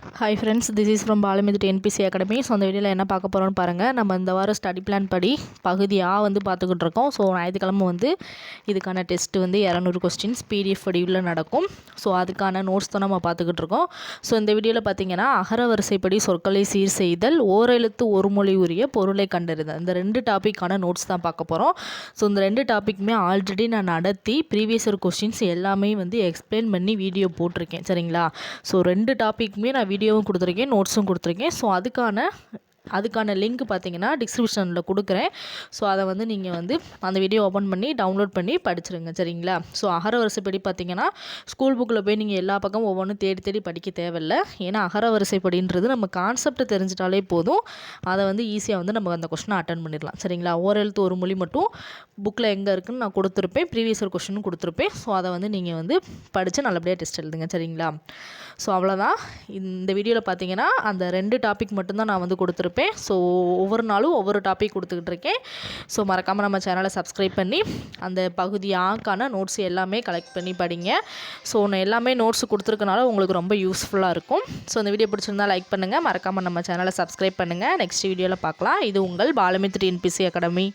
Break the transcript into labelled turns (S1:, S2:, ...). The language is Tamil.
S1: Hi friends this is from பாலமிது NBC academy so அந்த வீடியோவில் என்ன பார்க்க போகிறோம்னு பாருங்கள் நம்ம இந்த வாரம் ஸ்டடி பிளான் படி பகுதி ஆ வந்து பார்த்துக்கிட்டு இருக்கோம். ஸோ ஞாயிற்றுக்கிழமை வந்து இதுக்கான டெஸ்ட் வந்து இரநூறு கொஸ்டின்ஸ் பிடிஎஃப் வடிவில் நடக்கும். ஸோ அதுக்கான நோட்ஸ் தான் நம்ம பார்த்துக்கிட்டு இருக்கோம். ஸோ இந்த வீடியோவில் பார்த்தீங்கன்னா அகர வரிசைப்படி சொற்களை சீர் செய்தல் ஓரெழுத்து ஒரு மொழி உரிய பொருளை கண்டறிதல். இந்த ரெண்டு டாப்பிக்கான நோட்ஸ் தான் பார்க்க போகிறோம் ஸோ இந்த ரெண்டு டாப்பிக்குமே ஆல்ரெடி நான் நடத்தி ப்ரீவியஸ் கொஸ்டின்ஸ் எல்லாமே வந்து எக்ஸ்பிளைன் பண்ணி வீடியோ போட்டிருக்கேன். சரிங்களா? ஸோ ரெண்டு டாப்பிக்குமே நான் வீடியோவும் கொடுத்துருக்கேன் நோட்ஸும் கொடுத்துருக்கேன். ஸோ அதுக்கான அதுக்கான லிங்க் பார்த்தீங்கன்னா டிஸ்கிரிப்ஷனில் கொடுக்குறேன். ஸோ அதை வந்து நீங்கள் வந்து அந்த வீடியோ ஓப்பன் பண்ணி டவுன்லோட் பண்ணி படிச்சிருங்க சரிங்களா? ஸோ அகர வரிசைப்படி பார்த்தீங்கன்னா ஸ்கூல் புக்கில் போய் நீங்கள் எல்லா பக்கமும் ஒவ்வொன்றும் தேடி தேடி படிக்க தேவையில்லை. ஏன்னா அகர வரிசைப்படின்றது நம்ம கான்செப்ட் தெரிஞ்சிட்டாலே போதும். அதை வந்து ஈஸியாக வந்து நம்ம அந்த கொஷினை அட்டன் பண்ணிடலாம் சரிங்களா? ஓரெழுத்து ஒரு மொழி மட்டும் புக்கில் எங்கே இருக்குன்னு நான் கொடுத்துருப்பேன். ப்ரீவியஸ் ஒரு கொஸ்டினும் கொடுத்துருப்பேன். ஸோ அதை வந்து நீங்கள் வந்து படித்து நல்லபடியாக டெஸ்ட் எழுதுங்க சரிங்களா? ஸோ அவ்வளோதான் இந்த வீடியோவில் பார்த்தீங்கன்னா அந்த ரெண்டு டாபிக் மட்டும்தான் நான் வந்து கொடுத்துருப்பேன். ஸோ ஒவ்வொரு நாளும் ஒவ்வொரு டாபிக் கொடுத்துக்கிட்டு இருக்கேன். ஸோ மறக்காமல் நம்ம சேனலை சப்ஸ்கிரைப் பண்ணி அந்த பகுதி ஆக்கான நோட்ஸ் எல்லாமே கலெக்ட் பண்ணி படிங்க. ஸோ நான் எல்லாமே நோட்ஸ் கொடுத்துருக்கனால உங்களுக்கு ரொம்ப யூஸ்ஃபுல்லாக இருக்கும். ஸோ இந்த வீடியோ பிடிச்சிருந்தா லைக் பண்ணுங்கள் மறக்காமல் நம்ம சேனலை சப்ஸ்கிரைப் பண்ணுங்கள் நெக்ஸ்ட் வீடியோவில் பார்க்கலாம். இது உங்கள் பாலமித்ரி என்பிசி அகாடமி